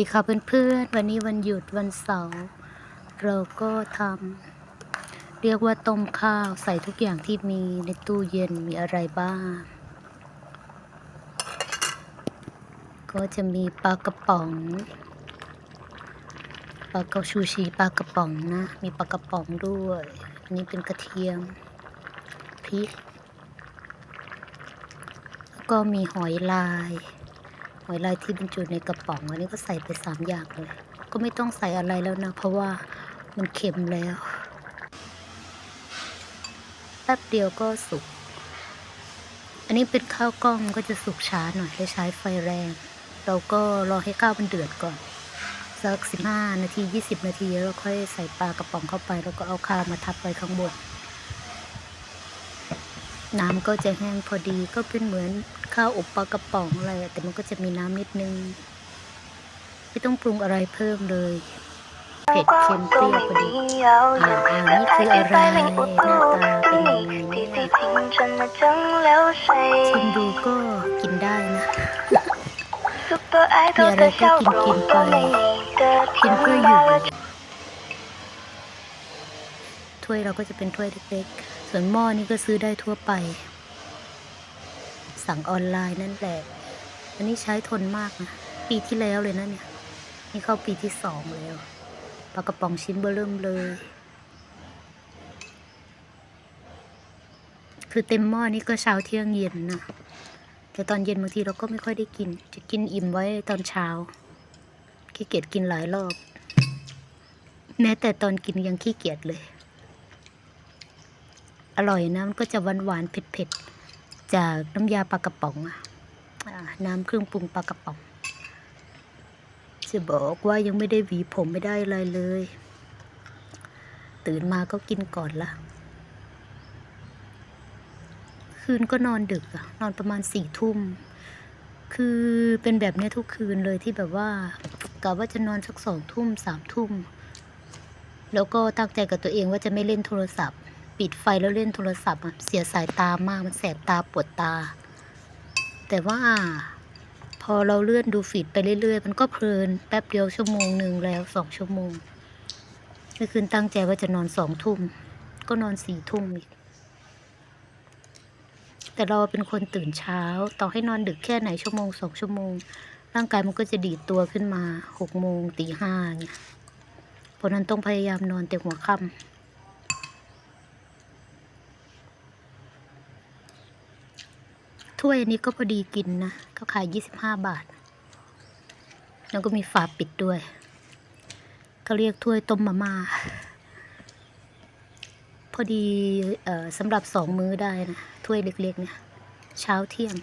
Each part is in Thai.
ดีค่ะเพื่อนๆ วันนี้วันหยุดวันเสาร์เราก็ทำเรียกว่าต้มข้าวใส่ทุกอย่างที่มีในตู้เย็นมีอะไรบ้าง ก็จะมีปลากระป๋องปลากระชูชีปลากระป๋องนะ มีปลากระป๋องด้วย อันนี้เป็นกระเทียมพริกแล้วก็มีหอยลาย หอยลายที่บรรจุในกระป๋องอันนี้ก็ใส่ไปสามอย่างเลย ก็ไม่ต้องใส่อะไรแล้วนะ เพราะว่ามันเค็มแล้ว แป๊บเดียวก็สุก อันนี้เป็นข้าวกล้องก็จะสุกช้าหน่อยให้ใช้ไฟแรง เราก็รอให้ข้าวมันเดือดก่อน สักสิบห้านาทียี่สิบนาทีแล้วค่อยใส่ปลากระป๋องเข้าไป แล้วก็เอาข้าวมาทับไว้ข้างบน น้ำก็จะแห้งพอดีก็เป็นเหมือน ข้าวอบปลากระป๋องอะไรอะแต่มันก็จะมีน้ำนิดนึง ไม่ต้องปรุงอะไรเพิ่มเลยเผ็ดเค็มเปรี้ยวพอดีอ่าอ่านี่คืออะไรหน้าตาเป็นยังไงเนี่ยชิมดูก็กินได้นะมีอะไรก็กินกินไปกินเพื่ออยู่ถ้วยเราก็จะเป็นถ้วยเล็กๆ ส่วนหม้อนี่ก็ซื้อได้ทั่วไป สั่งออนไลน์นั่นแหละ อันนี้ใช้ทนมากนะ ปีที่แล้วเลยนะเนี่ย นี่เข้าปีที่สองแล้ว ปลากระป๋องชิ้นเบอร์เริ่มเลย คือเต็มหม้อนี่ก็เช้าเที่ยงเย็นนะ แต่ตอนเย็นบางทีเราก็ไม่ค่อยได้กิน จะกินอิ่มไว้ตอนเช้า ขี้เกียจกินหลายรอบ แม้แต่ตอนกินยังขี้เกียจเลย อร่อยนะมันก็จะหวานหวานเผ็ดเผ็ด จากน้ำยาปลากระป๋องอน้ำเครื่องปรุงปลากระป๋องจะบอกว่ายังไม่ได้หวีผมไม่ได้อะไรเลย ตื่นมาก็กินก่อนละคืนก็นอนดึกอะนอนประมาณสี่ทุ่ม คือเป็นแบบนี้ทุกคืนเลยที่แบบว่ากะว่าจะนอนสักสองทุ่มสามทุ่ม แล้วก็ตั้งใจกับตัวเองว่าจะไม่เล่นโทรศัพท์ ปิดไฟแล้วเล่นโทรศัพท์เสียสายตามากมันแสบตาปวดตา แต่ว่า พอเราเลื่อนดูฟีดไปเรื่อยๆ มันก็เพลินแป๊บเดียวชั่วโมงหนึ่งแล้วสองชั่วโมงเมื่อคืนตั้งใจว่าจะนอนสองทุ่ม ก็นอนสี่ทุ่มอีก แต่เราเป็นคนตื่นเช้า ต่อให้นอนดึกแค่ไหนชั่วโมงสองชั่วโมง ร่างกายมันก็จะดีดตัวขึ้นมาหกโมงตีห้าเนี่ยเพราะนั้นต้องพยายามนอนแต่หัวค่ำ ถ้วยนี้ก็พอดีกินนะก็ขายยี่สิบห้าบาท แล้วก็มีฝาปิดด้วยก็เรียกถ้วยต้มมาม่าพอดีเอ่อสำหรับสองมื้อได้นะ ถ้วยเล็กๆเนี่ยเช้าเที่ยง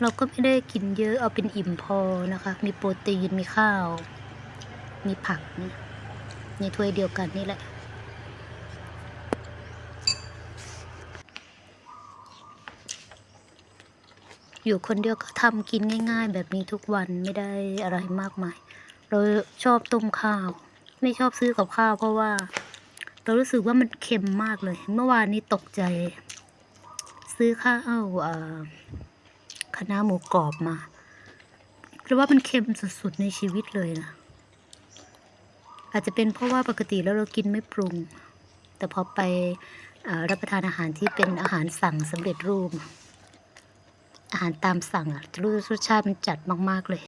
เราก็ไม่ได้กินเยอะเอาเป็นอิ่มพอนะคะ มีโปรตีนมีข้าว มีผักนะในถ้วยเดียวกันนี่แหละ อยู่คนเดียวก็ทำกินง่าย ๆ แบบนี้ทุกวันไม่ได้อะไรมากมาย เราชอบต้มข้าว ไม่ชอบซื้อกับข้าวเพราะว่า เรารู้สึกว่ามันเค็มมากเลย เมื่อวานนี้ตกใจ ซื้อข้าวอ่อคณะหมูกรอบมาเพราะว่ามันเค็มสุดๆในชีวิตเลยนะอาจจะเป็นเพราะว่าปกติแล้วเรากินไม่ปรุง แต่พอไปอรับประทานอาหารที่เป็นอาหารสั่งสำเร็จรูป อาหารตามสั่งอะจะรู้รสชาติมันจัดมาก ๆ เลย